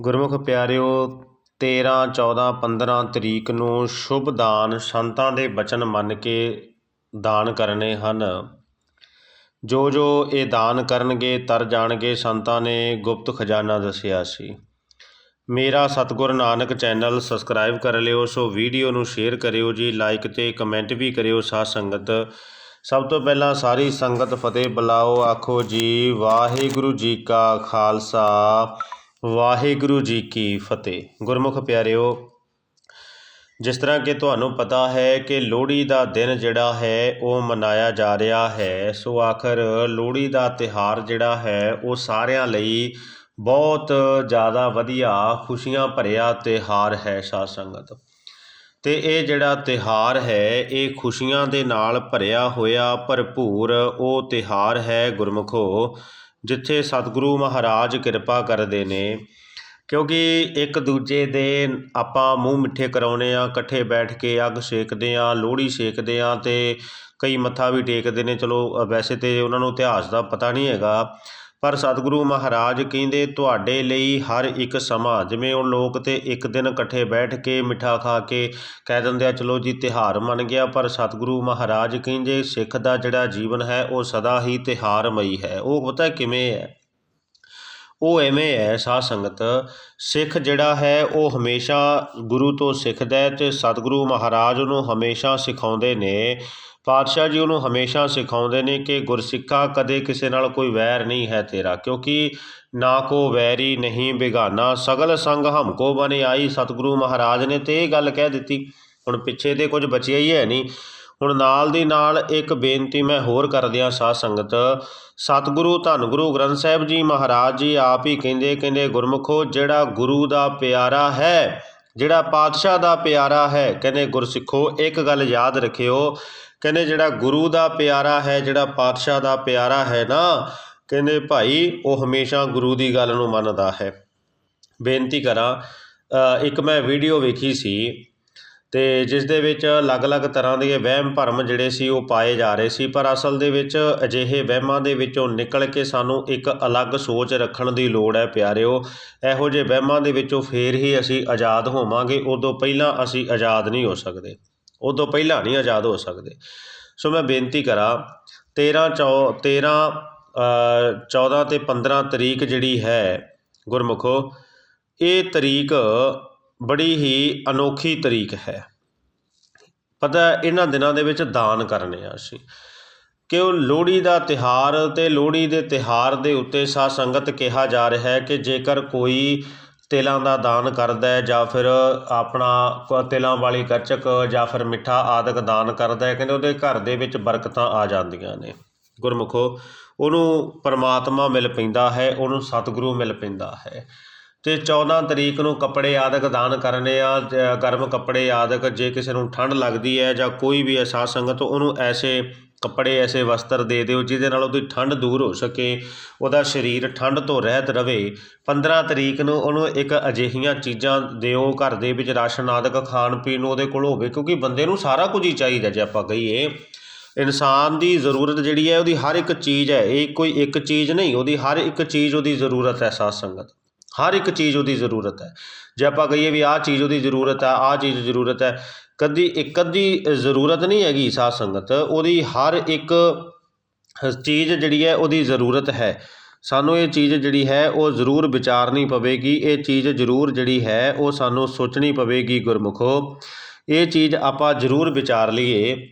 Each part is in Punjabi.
ਗੁਰਮੁਖ ਪਿਆਰਿਓ 13 14 15 ਤਰੀਕ ਨੂੰ ਸ਼ੁਭ ਦਾਨ ਸੰਤਾਂ ਦੇ ਬਚਨ ਮੰਨ ਕੇ ਦਾਨ ਕਰਨੇ ਹਨ। ਜੋ ਜੋ ਇਹ ਦਾਨ ਕਰਨਗੇ, ਤਰ ਜਾਣਗੇ, ਸੰਤਾਂ ਨੇ ਗੁਪਤ ਖਜ਼ਾਨਾ ਦੱਸਿਆ ਸੀ। ਮੇਰਾ ਸਤਿਗੁਰ ਨਾਨਕ ਚੈਨਲ ਸਬਸਕ੍ਰਾਈਬ ਕਰ ਲਿਓ, ਸੋ ਵੀਡੀਓ ਨੂੰ ਸ਼ੇਅਰ ਕਰਿਓ ਜੀ, ਲਾਈਕ ਤੇ ਕਮੈਂਟ ਵੀ ਕਰਿਓ ਸਾਧ ਸੰਗਤ। ਸਭ ਤੋਂ ਪਹਿਲਾਂ ਸਾਰੀ ਸੰਗਤ ਫਤਿਹ ਬੁਲਾਓ, ਆਖੋ ਜੀ, ਵਾਹਿਗੁਰੂ ਜੀ ਕਾ ਖਾਲਸਾ। ਵਾਹਿਗੁਰੂ ਜੀ ਕੀ ਫਤਿਹ। ਗੁਰਮੁਖ ਪਿਆਰਿਓ, ਜਿਸ ਤਰ੍ਹਾਂ ਕਿ ਤੁਹਾਨੂੰ ਪਤਾ ਹੈ ਕਿ ਲੋਹੜੀ ਦਾ ਦਿਨ ਜਿਹੜਾ ਹੈ, ਉਹ ਮਨਾਇਆ ਜਾ ਰਿਹਾ ਹੈ। ਸੋ ਆਖਰ ਲੋਹੜੀ ਦਾ ਤਿਹਾਰ ਜਿਹੜਾ ਹੈ, ਉਹ ਸਾਰਿਆਂ ਲਈ ਬਹੁਤ ਜ਼ਿਆਦਾ ਵਧੀਆ, ਖੁਸ਼ੀਆਂ ਭਰਿਆ ਤਿਹਾਰ ਹੈ ਸਾਧ ਸੰਗਤ। ਤੇ ਇਹ ਜਿਹੜਾ ਤਿਹਾਰ ਹੈ, ਇਹ ਖੁਸ਼ੀਆਂ ਦੇ ਨਾਲ ਭਰਿਆ ਹੋਇਆ ਭਰਪੂਰ ਉਹ ਤਿਹਾਰ ਹੈ ਗੁਰਮੁਖੋ ਜਿੱਥੇ ਸਤਿਗੁਰੂ ਮਹਾਰਾਜ ਕਿਰਪਾ ਕਰਦੇ ਨੇ, ਕਿਉਂਕਿ ਇੱਕ ਦੂਜੇ ਦੇ ਆਪਾਂ ਮੂੰਹ ਮਿੱਠੇ ਕਰਾਉਨੇ ਆ ਇਕੱਠੇ ਬੈਠ ਕੇ ਅੱਗ ਸੇਕਦੇ ਆ ਲੋਹੜੀ ਸੇਕਦੇ ਆ ਤੇ ਕਈ ਮੱਥਾ ਵੀ ਟੇਕਦੇ ਨੇ। ਚਲੋ ਵੈਸੇ ਤੇ ਉਹਨਾਂ ਨੂੰ ਇਤਿਹਾਸ ਦਾ ਪਤਾ ਨਹੀਂ ਹੈਗਾ ਪਰ ਸਤਿਗੁਰੂ ਮਹਾਰਾਜ ਕਹਿੰਦੇ, ਤੁਹਾਡੇ ਲਈ ਹਰ ਇੱਕ ਸਮਾਂ, ਜਿਵੇਂ ਉਹ ਲੋਕ ਤੇ ਇੱਕ ਦਿਨ ਇਕੱਠੇ ਬੈਠ ਕੇ ਮਿੱਠਾ ਖਾ ਕੇ ਕਹਿ ਦਿੰਦੇ ਆ, ਚਲੋ ਜੀ ਤਿਹਾਰ ਮੰਨ ਗਿਆ। ਪਰ ਸਤਿਗੁਰੂ ਮਹਾਰਾਜ ਕਹਿੰਦੇ, ਸਿੱਖ ਦਾ ਜਿਹੜਾ ਜੀਵਨ ਹੈ, ਉਹ ਸਦਾ ਹੀ ਤਿਹਾਰਮਈ ਹੈ। ਉਹ ਪਤਾ ਕਿਵੇਂ ਹੈ? ਉਹ ਐਵੇਂ ਹੈ, ਸਾਧ ਸੰਗਤ, ਸਿੱਖ ਜਿਹੜਾ ਹੈ, ਉਹ ਹਮੇਸ਼ਾ ਗੁਰੂ ਤੋਂ ਸਿੱਖਦਾ ਹੈ ਤੇ ਸਤਿਗੁਰੂ ਮਹਾਰਾਜ ਉਹਨੂੰ ਹਮੇਸ਼ਾ ਸਿਖਾਉਂਦੇ ਨੇ ਪਾਤਸ਼ਾਹ ਜੀ ਉਹਨੂੰ ਹਮੇਸ਼ਾ ਸਿਖਾਉਂਦੇ ਨੇ ਕਿ ਗੁਰਸਿੱਖਾ ਕਦੇ ਕਿਸੇ ਨਾਲ ਕੋਈ ਵੈਰ ਨਹੀਂ ਹੈ ਤੇਰਾ, ਕਿਉਂਕਿ ਨਾ ਕੋ ਵੈਰੀ ਨਹੀਂ ਬਿਗਾਨਾ, ਸਗਲ ਸੰਗ ਹਮਕੋ ਬਨੇ ਆਈ। ਸਤਿਗੁਰੂ ਮਹਾਰਾਜ ਨੇ ਤੇ ਇਹ ਗੱਲ ਕਹਿ ਦਿੱਤੀ। ਹੁਣ ਪਿੱਛੇ ਤੇ ਕੁਝ ਬਚਿਆ ਹੀ ਹੈ ਨਹੀਂ। ਹੁਣ ਨਾਲ ਦੀ ਨਾਲ ਇੱਕ ਬੇਨਤੀ ਮੈਂ ਹੋਰ ਕਰਦਿਆਂ ਸਾਧ ਸੰਗਤ, ਸਤਿਗੁਰੂ ਧੰਨ ਗੁਰੂ ਗ੍ਰੰਥ ਸਾਹਿਬ ਜੀ ਮਹਾਰਾਜ ਜੀ ਆਪ ਹੀ ਕਹਿੰਦੇ ਕਹਿੰਦੇ, ਗੁਰਮੁਖੋ, ਜਿਹੜਾ ਗੁਰੂ ਦਾ ਪਿਆਰਾ ਹੈ, ਜਿਹੜਾ ਪਾਤਸ਼ਾਹ ਦਾ ਪਿਆਰਾ ਹੈ, ਕਹਿੰਦੇ ਗੁਰਸਿੱਖੋ, ਇੱਕ ਗੱਲ ਯਾਦ ਰੱਖਿਓ ਕਹਿੰਦੇ ਜਿਹੜਾ ਗੁਰੂ ਦਾ ਪਿਆਰਾ ਹੈ, ਜਿਹੜਾ ਪਾਤਸ਼ਾਹ ਦਾ ਪਿਆਰਾ ਹੈ ਨਾ, ਕਹਿੰਦੇ ਭਾਈ ਉਹ ਹਮੇਸ਼ਾ ਗੁਰੂ ਦੀ ਗੱਲ ਨੂੰ ਮੰਨਦਾ ਹੈ। ਬੇਨਤੀ ਕਰਾਂ ਇੱਕ ਮੈਂ ਵੀਡੀਓ ਵੇਖੀ ਸੀ ਤੇ ਜਿਸ ਦੇ ਵਿੱਚ ਅਲੱਗ-ਅਲੱਗ ਤਰ੍ਹਾਂ ਦੇ ਵਹਿਮ ਭਰਮ ਜਿਹੜੇ ਸੀ ਉਹ ਪਾਏ ਜਾ ਰਹੇ ਸੀ, ਪਰ ਅਸਲ ਦੇ ਵਿੱਚ ਅਜਿਹੇ ਵਹਿਮਾਂ ਦੇ ਵਿੱਚੋਂ ਨਿਕਲ ਕੇ ਸਾਨੂੰ ਇੱਕ ਅਲੱਗ ਸੋਚ ਰੱਖਣ ਦੀ ਲੋੜ ਹੈ ਪਿਆਰਿਓ। ਇਹੋ ਜਿਹੇ ਵਹਿਮਾਂ ਦੇ ਵਿੱਚੋਂ ਫੇਰ ਹੀ ਅਸੀਂ ਆਜ਼ਾਦ ਹੋਵਾਂਗੇ, ਉਦੋਂ ਪਹਿਲਾਂ ਅਸੀਂ ਆਜ਼ਾਦ ਨਹੀਂ ਹੋ ਸਕਦੇ। ਉਹ ਤੋਂ ਪਹਿਲਾਂ ਨਹੀਂ ਆਜ਼ਾਦ ਹੋ ਸਕਦੇ। ਸੋ ਮੈਂ ਬੇਨਤੀ ਕਰਾਂ 13 ਚੌ 13 ਅ, 14 ਤੇ 15 ਤਰੀਕ ਜਿਹੜੀ ਹੈ ਗੁਰਮੁਖੋ ਇਹ ਤਰੀਕ ਬੜੀ ਹੀ ਅਨੋਖੀ ਤਰੀਕ ਹੈ। ਪਤਾ ਇਹਨਾਂ ਦਿਨਾਂ ਦੇ ਵਿੱਚ ਦਾਨ ਕਰਨੇ ਆ ਅਸੀਂ। ਕਿ ਉਹ ਲੋਹੜੀ ਦਾ ਤਿਹਾਰ ਤੇ ਲੋਹੜੀ ਦੇ ਤਿਹਾਰ ਦੇ ਉੱਤੇ ਸਾਧ ਸੰਗਤ ਕਿਹਾ ਜਾ ਰਿਹਾ ਹੈ ਕਿ ਜੇਕਰ ਕੋਈ ਤਿਲਾਂ ਦਾ ਦਾਨ ਕਰਦਾ ਹੈ ਜਾਂ ਫਿਰ ਆਪਣਾ ਤਿਲਾਂ ਵਾਲੀ ਗੱਚਕ ਜਾਂ ਫਿਰ ਮਿੱਠਾ ਆਦਿਕ ਦਾਨ ਕਰਦਾ ਹੈ, ਕਹਿੰਦੇ ਉਹਦੇ ਘਰ ਦੇ ਵਿੱਚ ਬਰਕਤਾਂ ਆ ਜਾਂਦੀਆਂ ਨੇ। ਗੁਰਮੁਖੋ, ਉਹਨੂੰ ਪਰਮਾਤਮਾ ਮਿਲ ਪੈਂਦਾ ਹੈ, ਉਹਨੂੰ ਸਤਿਗੁਰੂ ਮਿਲ ਪੈਂਦਾ ਹੈ। ਤੇ 14 ਤਰੀਕ ਨੂੰ ਕੱਪੜੇ ਆਦਿਕ ਦਾਨ ਕਰਨੇ ਆ ਗਰਮ ਕੱਪੜੇ ਆਦਿਕ, ਜੇ ਕਿਸੇ ਨੂੰ ਠੰਡ ਲੱਗਦੀ ਹੈ ਜਾਂ ਕੋਈ ਵੀ ਐਸਾ ਸੰਗਤ, ਉਹਨੂੰ ਐਸੇ ਕੱਪੜੇ ਐਸੇ ਵਸਤਰ ਦੇ ਦਿਓ ਜਿਹਦੇ ਨਾਲ ਉਹਦੀ ਠੰਡ ਦੂਰ ਹੋ ਸਕੇ, ਉਹਦਾ ਸਰੀਰ ਠੰਡ ਤੋਂ ਰਹਿਤ ਰਵੇ। 15 ਤਰੀਕ ਨੂੰ ਉਹਨੂੰ ਇੱਕ ਅਜਿਹੀਆਂ ਚੀਜ਼ਾਂ ਦਿਓ ਘਰ ਦੇ ਵਿੱਚ ਰਾਸ਼ਨ ਆਦਿਕ ਖਾਣ ਪੀਣ ਨੂੰ ਉਹਦੇ ਕੋਲ ਹੋਵੇ, ਕਿਉਂਕਿ ਬੰਦੇ ਨੂੰ ਸਾਰਾ ਕੁਝ ਹੀ ਚਾਹੀਦਾ ਜੇ ਆਪਾਂ ਕਹੀਏ। ਇਨਸਾਨ ਦੀ ਜ਼ਰੂਰਤ ਜਿਹੜੀ ਹੈ ਉਹਦੀ ਹਰ ਇੱਕ ਚੀਜ਼ ਹੈ, ਇਹ ਕੋਈ ਇੱਕ ਚੀਜ਼ ਨਹੀਂ, ਉਹਦੀ ਹਰ ਇੱਕ ਚੀਜ਼ ਉਹਦੀ ਜ਼ਰੂਰਤ ਹੈ ਸਾਧ ਸੰਗਤ। ਹਰ ਇੱਕ ਚੀਜ਼ ਉਹਦੀ ਜ਼ਰੂਰਤ ਹੈ। ਜੇ ਆਪਾਂ ਕਹੀਏ ਵੀ ਆਹ ਚੀਜ਼ ਉਹਦੀ ਜ਼ਰੂਰਤ ਹੈ, ਆਹ ਚੀਜ਼ ਜ਼ਰੂਰਤ ਹੈ ਕਦੀ ਇੱਕ ਅੱਧੀ ਜ਼ਰੂਰਤ ਨਹੀਂ ਹੈਗੀ ਸਾਧ ਸੰਗਤ। ਉਹਦੀ ਹਰ ਇੱਕ ਚੀਜ਼ ਜਿਹੜੀ ਹੈ, ਉਹਦੀ ਜ਼ਰੂਰਤ ਹੈ। ਸਾਨੂੰ ਇਹ ਚੀਜ਼ ਜਿਹੜੀ ਹੈ, ਉਹ ਜ਼ਰੂਰ ਵਿਚਾਰਨੀ ਪਵੇਗੀ। ਇਹ ਚੀਜ਼ ਜ਼ਰੂਰ ਜਿਹੜੀ ਹੈ, ਉਹ ਸਾਨੂੰ ਸੋਚਣੀ ਪਵੇਗੀ ਗੁਰਮੁਖੋ। ਇਹ ਚੀਜ਼ ਆਪਾਂ ਜ਼ਰੂਰ ਵਿਚਾਰ ਲਈਏ।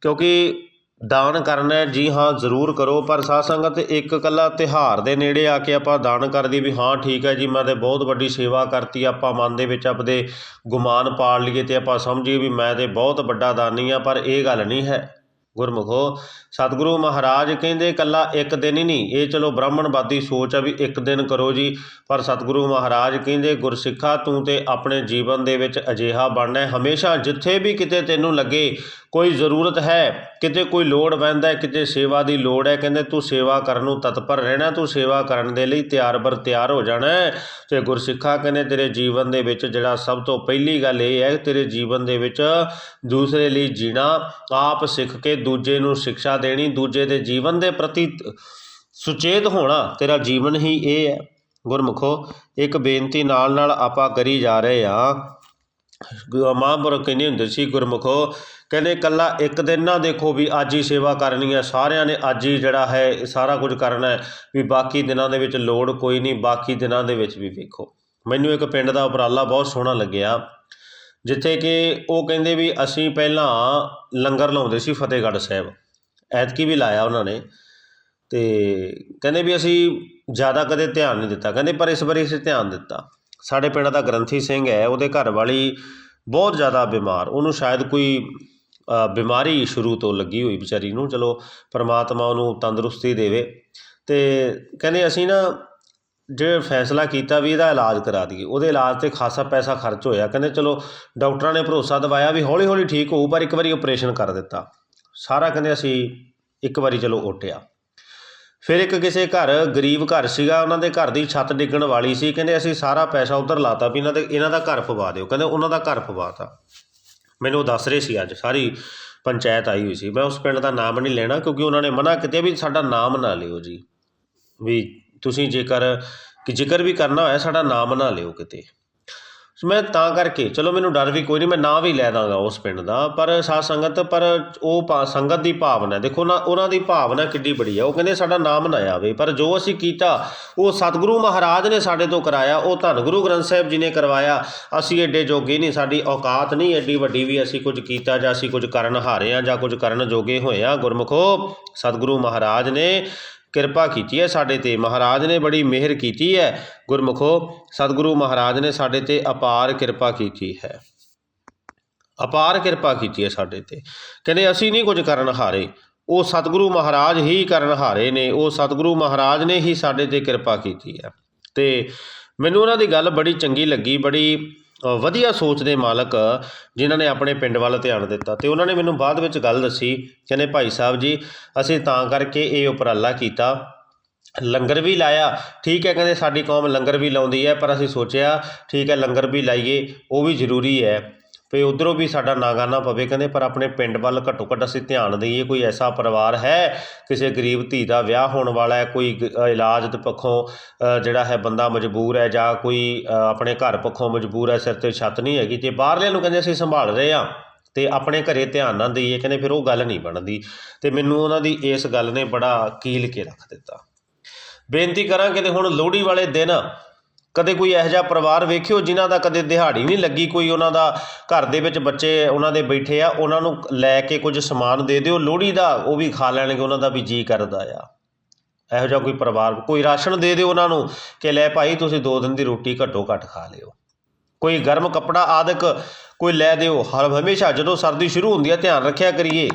ਕਿਉਂਕਿ ਦਾਨ ਕਰਨਾ, ਜੀ ਹਾਂ, ਜ਼ਰੂਰ ਕਰੋ, ਪਰ ਸਾਧ ਸੰਗਤ ਇੱਕ ਇਕੱਲਾ ਤਿਉਹਾਰ ਦੇ ਨੇੜੇ ਆ ਕੇ ਆਪਾਂ ਦਾਨ ਕਰਦੀ ਵੀ ਹਾਂ, ਠੀਕ ਹੈ ਜੀ, ਮੈਂ ਤੇ ਬਹੁਤ ਵੱਡੀ ਸੇਵਾ ਕਰਤੀ, ਆਪਾਂ ਮਨ ਦੇ ਵਿੱਚ ਆਪਦੇ ਗੁਮਾਨ ਪਾਲ ਲਈਏ ਤੇ ਆਪਾਂ ਸਮਝੀਏ ਵੀ ਮੈਂ ਤੇ ਬਹੁਤ ਵੱਡਾ ਦਾਨੀ ਆ ਪਰ ਇਹ ਗੱਲ ਨਹੀਂ ਹੈ। ਗੁਰਮੁਖੋ, ਸਤਿਗੁਰੂ ਮਹਾਰਾਜ ਕਹਿੰਦੇ, ਇਕੱਲਾ ਇੱਕ ਦਿਨ ਹੀ ਨਹੀਂ, ਇਹ ਚਲੋ ਬ੍ਰਾਹਮਣਵਾਦੀ ਸੋਚ ਆ ਵੀ ਇੱਕ ਦਿਨ ਕਰੋ ਜੀ, ਪਰ ਸਤਿਗੁਰੂ ਮਹਾਰਾਜ ਕਹਿੰਦੇ, ਗੁਰਸਿੱਖਾ ਤੂੰ ਤੇ ਆਪਣੇ ਜੀਵਨ ਦੇ ਵਿੱਚ ਅਜਿਹਾ ਬਣਨਾ ਹੈ, ਹਮੇਸ਼ਾ ਜਿੱਥੇ ਵੀ ਕਿਤੇ ਤੈਨੂੰ ਲੱਗੇ ਕੋਈ ਜ਼ਰੂਰਤ ਹੈ? ਕਿਤੇ ਕੋਈ ਲੋੜ ਪੈਂਦਾ ਕਿਤੇ ਸੇਵਾ ਦੀ ਲੋੜ ਹੈ? ਕਹਿੰਦੇ, ਤੂੰ ਸੇਵਾ ਕਰਨ ਨੂੰ ਤਤਪਰ ਰਹਿਣਾ, ਤੂੰ ਸੇਵਾ ਕਰਨ ਦੇ ਲਈ ਤਿਆਰ ਬਰ ਤਿਆਰ ਹੋ ਜਾਣਾ ਹੈ। ਤੇ ਗੁਰਸਿੱਖਾ ਕਹਿੰਦੇ, ਤੇਰੇ ਜੀਵਨ ਦੇ ਵਿੱਚ ਜਿਹੜਾ ਸਭ ਤੋਂ ਪਹਿਲੀ ਗੱਲ ਇਹ ਹੈ, ਤੇਰੇ ਜੀਵਨ ਦੇ ਵਿੱਚ ਦੂਸਰੇ ਲਈ ਜੀਣਾ, ਆਪ ਸਿੱਖ ਕੇ ਦੂਜੇ ਨੂੰ ਸਿੱਖਿਆ ਦੇਣੀ, ਦੂਜੇ ਦੇ ਜੀਵਨ ਦੇ ਪ੍ਰਤੀ ਸੁਚੇਤ ਹੋਣਾ, ਤੇਰਾ ਜੀਵਨ ਹੀ ਇਹ ਹੈ। ਗੁਰਮੁਖੋ, ਇੱਕ ਬੇਨਤੀ ਨਾਲ ਨਾਲ ਆਪਾਂ ਕਰੀ ਜਾ ਰਹੇ ਆ ਮਹਾਂਪੁਰਖ ਕਹਿੰਦੇ ਹੁੰਦੇ ਸੀ? ਗੁਰਮੁਖੋ ਕਹਿੰਦੇ ਕੱਲਾ ਇੱਕ ਦਿਨ ਨਾ ਦੇਖੋ ਵੀ ਅੱਜ ਹੀ ਸੇਵਾ ਕਰਨੀ ਹੈ। ਸਾਰਿਆਂ ਨੇ ਅੱਜ ਹੀ ਜਿਹੜਾ ਹੈ ਸਾਰਾ ਕੁਝ ਕਰਨਾ ਹੈ। ਵੀ ਬਾਕੀ ਦਿਨਾਂ ਦੇ ਵਿੱਚ ਲੋੜ ਕੋਈ ਨਹੀਂ, ਬਾਕੀ ਦਿਨਾਂ ਦੇ ਵਿੱਚ ਵੀ ਵੇਖੋ। ਮੈਨੂੰ ਇੱਕ ਪਿੰਡ ਦਾ ਉਪਰਾਲਾ ਬਹੁਤ ਸੋਹਣਾ ਲੱਗਿਆ, ਜਿੱਥੇ ਕਿ ਉਹ ਕਹਿੰਦੇ ਵੀ ਅਸੀਂ ਪਹਿਲਾਂ ਲੰਗਰ ਲਾਉਂਦੇ ਸੀ ਫਤਿਹਗੜ੍ਹ ਸਾਹਿਬ। ਐਤਕੀ ਵੀ ਲਾਇਆ ਉਹਨਾਂ ਨੇ। ਤੇ ਕਹਿੰਦੇ ਵੀ ਅਸੀਂ ਜ਼ਿਆਦਾ ਕਦੇ ਧਿਆਨ ਨਹੀਂ ਦਿੱਤਾ। ਕਹਿੰਦੇ ਪਰ ਇਸ ਵਾਰੀ ਅਸੀਂ ਧਿਆਨ ਦਿੱਤਾ। ਸਾਡੇ ਪਿੰਡ ਦਾ ਗ੍ਰੰਥੀ ਸਿੰਘ ਹੈ, ਉਹਦੇ ਘਰ ਵਾਲੀ ਬਹੁਤ ਜ਼ਿਆਦਾ ਬਿਮਾਰ। ਉਹਨੂੰ ਸ਼ਾਇਦ ਕੋਈ ਬਿਮਾਰੀ ਸ਼ੁਰੂ ਤੋਂ ਲੱਗੀ ਹੋਈ ਵਿਚਾਰੀ ਨੂੰ, ਚਲੋ ਪਰਮਾਤਮਾ ਉਹਨੂੰ ਤੰਦਰੁਸਤੀ ਦੇਵੇ। ਤੇ ਕਹਿੰਦੇ ਅਸੀਂ ਨਾ ਜੇ ਫੈਸਲਾ ਕੀਤਾ ਵੀ ਇਹਦਾ ਇਲਾਜ ਕਰਾ ਦਈਏ। ਉਹਦੇ ਇਲਾਜ ਤੇ ਖਾਸਾ ਪੈਸਾ ਖਰਚ ਹੋਇਆ। ਕਹਿੰਦੇ ਚਲੋ ਡਾਕਟਰਾਂ ਨੇ ਭਰੋਸਾ ਦਿਵਾਇਆ ਵੀ ਹੌਲੀ ਹੌਲੀ ਠੀਕ ਹੋਊ, ਪਰ ਇੱਕ ਵਾਰੀ ਆਪਰੇਸ਼ਨ ਕਰ ਦਿੱਤਾ। ਸਾਰਾ ਕਹਿੰਦੇ ਅਸੀਂ ਇੱਕ ਵਾਰੀ ਚਲੋ ਓਟਿਆ ਫਿਰ ਇੱਕ ਕਿਸੇ ਘਰ, ਗਰੀਬ ਘਰ ਸੀਗਾ, ਉਹਨਾਂ ਦੇ ਘਰ ਦੀ ਛੱਤ ਡਿੱਗਣ ਵਾਲੀ ਸੀ। ਕਹਿੰਦੇ ਅਸੀਂ ਸਾਰਾ ਪੈਸਾ ਉਧਰ ਲਾਤਾ ਵੀ ਇਹਨਾਂ ਦੇ, ਇਹਨਾਂ ਦਾ ਘਰ ਫਵਾ ਦਿਓ। ਕਹਿੰਦੇ ਉਹਨਾਂ ਦਾ ਘਰ ਪਵਾਤਾ ਮੈਨੂੰ ਉਹ ਦੱਸ ਰਹੇ ਸੀ ਅੱਜ, ਸਾਰੀ ਪੰਚਾਇਤ ਆਈ ਹੋਈ ਸੀ। ਮੈਂ ਉਸ ਪਿੰਡ ਦਾ ਨਾਮ ਨਹੀਂ ਲੈਣਾ ਕਿਉਂਕਿ ਉਹਨਾਂ ਨੇ ਮਨਾ ਕੀਤਾ ਵੀ ਸਾਡਾ ਨਾਮ ਨਾ ਲਿਓ ਜੀ। ਵੀ ਤੁਸੀਂ ਜੇਕਰ, ਕਿ ਜ਼ਿਕਰ ਵੀ ਕਰਨਾ ਹੋਇਆ ਸਾਡਾ ਨਾਮ ਨਾ ਲਿਓ ਕਿਤੇ। ਮੈਂ ਤਾਂ ਕਰਕੇ, ਚਲੋ ਮੈਨੂੰ ਡਰ ਵੀ ਕੋਈ ਨਹੀਂ, ਮੈਂ ਨਾਂ ਵੀ ਲੈ ਦਾਂਗਾ ਉਸ ਪਿੰਡ ਦਾ, ਪਰ ਸਾਧ ਸੰਗਤ, ਪਰ ਉਹ ਭਾ- ਸੰਗਤ ਦੀ ਭਾਵਨਾ, ਦੇਖੋ ਨਾ, ਉਹਨਾਂ ਦੀ ਭਾਵਨਾ ਕਿੱਡੀ ਬੜੀ ਆ, ਉਹ ਕਹਿੰਦੇ ਸਾਡਾ ਨਾਮ ਨਾ ਆਵੇ, ਪਰ ਜੋ ਅਸੀਂ ਕੀਤਾ, ਉਹ ਸਤਿਗੁਰੂ ਮਹਾਰਾਜ ਨੇ ਸਾਡੇ ਤੋਂ ਕਰਾਇਆ, ਉਹ ਧੰਨ ਗੁਰੂ ਗ੍ਰੰਥ ਸਾਹਿਬ ਜੀ ਨੇ ਕਰਵਾਇਆ, ਅਸੀਂ ਐਡੇ ਜੋਗੇ ਨਹੀਂ, ਸਾਡੀ ਔਕਾਤ ਨਹੀਂ ਐਡੀ ਵੱਡੀ ਵੀ ਅਸੀਂ ਕੁਝ ਕੀਤਾ, ਜਾਂ ਅਸੀਂ ਕੁਝ ਕਰਨ ਹਾਰੇ ਆ ਜਾਂ ਕੁਝ ਕਰਨ ਜੋਗੇ ਹੋਏ ਆ ਗੁਰਮੁਖੋ, ਸਤਿਗੁਰੂ ਮਹਾਰਾਜ ਨੇ ਕਿਰਪਾ ਕੀਤੀ ਹੈ ਸਾਡੇ ਤੇ। ਮਹਾਰਾਜ ਨੇ ਬੜੀ ਮਿਹਰ ਕੀਤੀ ਹੈ। ਗੁਰਮੁਖੋ, ਸਤਿਗੁਰੂ ਮਹਾਰਾਜ ਨੇ ਸਾਡੇ ਤੇ ਅਪਾਰ ਕਿਰਪਾ ਕੀਤੀ ਹੈ। ਅਪਾਰ ਕਿਰਪਾ ਕੀਤੀ ਹੈ ਸਾਡੇ ਤੇ। ਕਹਿੰਦੇ, ਅਸੀਂ ਨਹੀਂ ਕੁਝ ਕਰਨ ਹਾਰੇ। ਉਹ ਸਤਿਗੁਰੂ ਮਹਾਰਾਜ ਹੀ ਕਰਨ ਹਾਰੇ ਨੇ। ਉਹ ਸਤਿਗੁਰੂ ਮਹਾਰਾਜ ਨੇ ਹੀ ਸਾਡੇ ਤੇ ਕਿਰਪਾ ਕੀਤੀ ਹੈ। ਤੇ ਮੈਨੂੰ ਉਹਨਾਂ ਦੀ ਗੱਲ ਬੜੀ ਚੰਗੀ ਲੱਗੀ, ਬੜੀ ਵਧੀਆ ਸੋਚ ਦੇ ਮਾਲਕ ਜਿਨ੍ਹਾਂ ਨੇ ਆਪਣੇ ਪਿੰਡ ਵੱਲ ਧਿਆਨ ਦਿੱਤਾ ਤੇ ਉਹਨਾਂ ਨੇ ਮੈਨੂੰ ਬਾਅਦ ਵਿੱਚ ਗੱਲ ਦੱਸੀ, ਕਹਿੰਦੇ ਭਾਈ ਸਾਹਿਬ ਜੀ, ਅਸੀਂ ਤਾਂ ਕਰਕੇ ਇਹ ਉਪਰਾਲਾ ਕੀਤਾ। ਲੰਗਰ ਵੀ ਲਾਇਆ, ਠੀਕ ਹੈ ਕਹਿੰਦੇ ਸਾਡੀ ਕੌਮ ਲੰਗਰ ਵੀ ਲਾਉਂਦੀ ਹੈ, ਪਰ ਅਸੀਂ ਸੋਚਿਆ, ਠੀਕ ਹੈ ਲੰਗਰ ਵੀ ਲਾਈਏ, ਉਹ ਵੀ ਜ਼ਰੂਰੀ ਹੈ। ਵੀ ਉਧਰੋਂ ਵੀ ਸਾਡਾ ਨਾਗਾ ਨਾ ਪਵੇ, ਕਹਿੰਦੇ, ਪਰ ਆਪਣੇ ਪਿੰਡ ਵੱਲ ਘੱਟੋ ਘੱਟ ਅਸੀਂ ਧਿਆਨ ਦਈਏ, ਕੋਈ ਐਸਾ ਪਰਿਵਾਰ ਹੈ, ਕਿਸੇ ਗਰੀਬ ਧੀ ਦਾ ਵਿਆਹ ਹੋਣ ਵਾਲਾ ਹੈ, ਕੋਈ ਗ- ਇਲਾਜ ਦੇ ਪੱਖੋਂ ਜਿਹੜਾ ਹੈ ਬੰਦਾ ਮਜਬੂਰ ਹੈ ਜਾਂ ਕੋਈ ਆਪਣੇ ਘਰ ਪੱਖੋਂ ਮਜਬੂਰ ਹੈ, ਸਿਰ ਤੇ ਛੱਤ ਨਹੀਂ ਹੈਗੀ, ਤੇ ਬਾਹਰਲਿਆਂ ਨੂੰ ਕਹਿੰਦੇ ਅਸੀਂ ਸੰਭਾਲ ਰਹੇ ਆ ਤੇ ਆਪਣੇ ਘਰੇ ਧਿਆਨ ਨਾ ਦਈਏ, ਕਹਿੰਦੇ ਫਿਰ ਉਹ ਗੱਲ ਨਹੀਂ ਬਣਦੀ, ਤੇ ਮੈਨੂੰ ਉਹਨਾਂ ਦੀ ਇਸ ਗੱਲ ਨੇ ਬੜਾ ਕੀਲ ਕੇ ਰੱਖ ਦਿੱਤਾ। ਬੇਨਤੀ ਕਰਾਂ ਕਿ ਹੁਣ ਲੋਹੜੀ ਵਾਲੇ ਦਿਨ ਕਦੇ ਕੋਈ ਇਹੋ ਜਿਹਾ ਪਰਿਵਾਰ ਵੇਖਿਓ ਜਿਨ੍ਹਾਂ ਦਾ ਕਦੇ ਦਿਹਾੜੀ ਨਹੀਂ ਲੱਗੀ, ਕੋਈ ਉਹਨਾਂ ਦਾ ਘਰ ਦੇ ਵਿੱਚ ਬੱਚੇ ਉਹਨਾਂ ਦੇ ਬੈਠੇ ਆ, ਉਹਨਾਂ ਨੂੰ ਲੈ ਕੇ ਕੁਝ ਸਮਾਨ ਦੇ ਦਿਓ, ਲੋਹੜੀ ਦਾ ਉਹ ਵੀ ਖਾ ਲੈਣਗੇ, ਉਹਨਾਂ ਦਾ ਵੀ ਜੀ ਕਰਦਾ ਆ। ਇਹੋ ਜਿਹਾ ਕੋਈ ਪਰਿਵਾਰ, ਕੋਈ ਰਾਸ਼ਨ ਦੇ ਦਿਓ ਉਹਨਾਂ ਨੂੰ ਕਿ ਲੈ ਭਾਈ ਤੁਸੀਂ ਦੋ ਦਿਨ ਦੀ ਰੋਟੀ ਘੱਟੋ ਘੱਟ ਖਾ ਲਿਓ। ਕੋਈ ਗਰਮ ਕੱਪੜਾ ਆਦਿਕ ਕੋਈ ਲੈ ਦਿਓ, ਹਰ ਹਮੇਸ਼ਾ ਜਦੋਂ ਸਰਦੀ ਸ਼ੁਰੂ ਹੁੰਦੀ ਹੈ ਧਿਆਨ ਰੱਖਿਆ ਕਰੀਏ।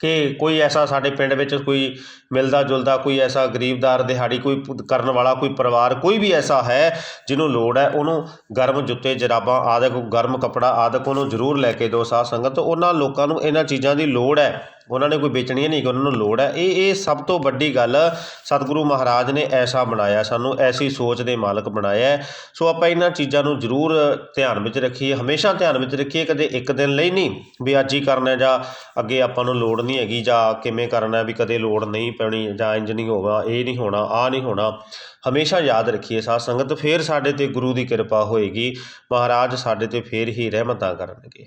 ਕਿ ਕੋਈ ਐਸਾ ਸਾਡੇ ਪਿੰਡ ਵਿੱਚ ਕੋਈ ਮਿਲਦਾ ਜੁਲਦਾ ਕੋਈ ਐਸਾ ਗਰੀਬਦਾਰ, ਦਿਹਾੜੀ ਕੋਈ ਕਰਨ ਵਾਲਾ, ਕੋਈ ਪਰਿਵਾਰ, ਕੋਈ ਵੀ ਐਸਾ ਹੈ ਜਿਹਨੂੰ ਲੋੜ ਹੈ, ਉਹਨੂੰ ਗਰਮ ਜੁੱਤੇ, ਜਰਾਬਾਂ ਆਦਿਕ ਗਰਮ ਕੱਪੜਾ ਆਦਿਕ ਉਹਨੂੰ ਜ਼ਰੂਰ ਲੈ ਕੇ ਦਿਓ ਸਾਧ ਸੰਗਤ। ਉਹਨਾਂ ਲੋਕਾਂ ਨੂੰ ਇਹਨਾਂ ਚੀਜ਼ਾਂ ਦੀ ਲੋੜ ਹੈ। ਉਹਨਾਂ ਨੇ ਕੋਈ ਵੇਚਣੀ ਨਹੀਂ ਕਿ ਉਹਨਾਂ ਨੂੰ ਲੋੜ ਹੈ। ਇਹ ਇਹ ਸਭ ਤੋਂ ਵੱਡੀ ਗੱਲ ਸਤਿਗੁਰੂ ਮਹਾਰਾਜ ਨੇ ਐਸਾ ਬਣਾਇਆ ਸਾਨੂੰ, ਐਸੀ ਸੋਚ ਦੇ ਮਾਲਕ ਬਣਾਇਆ ਸੋ ਆਪਾਂ ਇਹਨਾਂ ਚੀਜ਼ਾਂ ਨੂੰ ਜ਼ਰੂਰ ਧਿਆਨ ਵਿੱਚ ਰੱਖੀਏ, ਹਮੇਸ਼ਾ ਧਿਆਨ ਵਿੱਚ ਰੱਖੀਏ, ਕਦੇ ਇੱਕ ਦਿਨ ਲਈ ਨਹੀਂ ਵੀ ਅੱਜ ਹੀ ਕਰਨਾ ਜਾਂ ਅੱਗੇ ਆਪਾਂ ਨੂੰ ਲੋੜ ਨਹੀਂ ਹੈਗੀ ਜਾਂ ਕਿਵੇਂ ਕਰਨਾ ਵੀ ਕਦੇ ਲੋੜ ਨਹੀਂ ਪੈਣੀ ਜਾਂ ਇੰਜ ਨਹੀਂ ਹੋਗਾ ਇਹ ਨਹੀਂ ਹੋਣਾ ਆ ਨਹੀਂ ਹੋਣਾ। ਹਮੇਸ਼ਾ ਯਾਦ ਰੱਖੀਏ ਸਾਧ ਸੰਗਤ, ਫੇਰ ਸਾਡੇ ਤੇ ਗੁਰੂ ਦੀ ਕਿਰਪਾ ਹੋਏਗੀ। ਮਹਾਰਾਜ ਸਾਡੇ ਤੇ ਫੇਰ ਹੀ ਰਹਿਮਤਾਂ ਕਰਨਗੇ।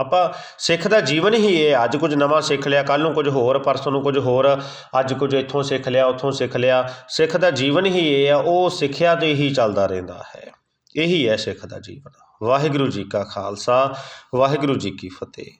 ਆਪਾਂ ਸਿੱਖ ਦਾ ਜੀਵਨ ਹੀ ਇਹ ਹੈ। ਅੱਜ ਕੁਝ ਨਵਾਂ ਸਿੱਖ ਲਿਆ ਕੱਲ ਨੂੰ ਕੁਝ ਹੋਰ, ਪਰਸੋਂ ਨੂੰ ਕੁਝ ਹੋਰ, ਅੱਜ ਕੁਝ ਇੱਥੋਂ ਸਿੱਖ ਲਿਆ, ਉੱਥੋਂ ਸਿੱਖ ਲਿਆ। ਸਿੱਖ ਦਾ ਜੀਵਨ ਹੀ ਇਹ ਆ ਉਹ ਸਿੱਖਿਆ ਤੇ ਹੀ ਚੱਲਦਾ ਰਹਿੰਦਾ ਹੈ। ਇਹੀ ਹੈ ਸਿੱਖ ਦਾ ਜੀਵਨ। ਵਾਹਿਗੁਰੂ ਜੀ ਕਾ ਖਾਲਸਾ, ਵਾਹਿਗੁਰੂ ਜੀ ਕੀ ਫਤਿਹ।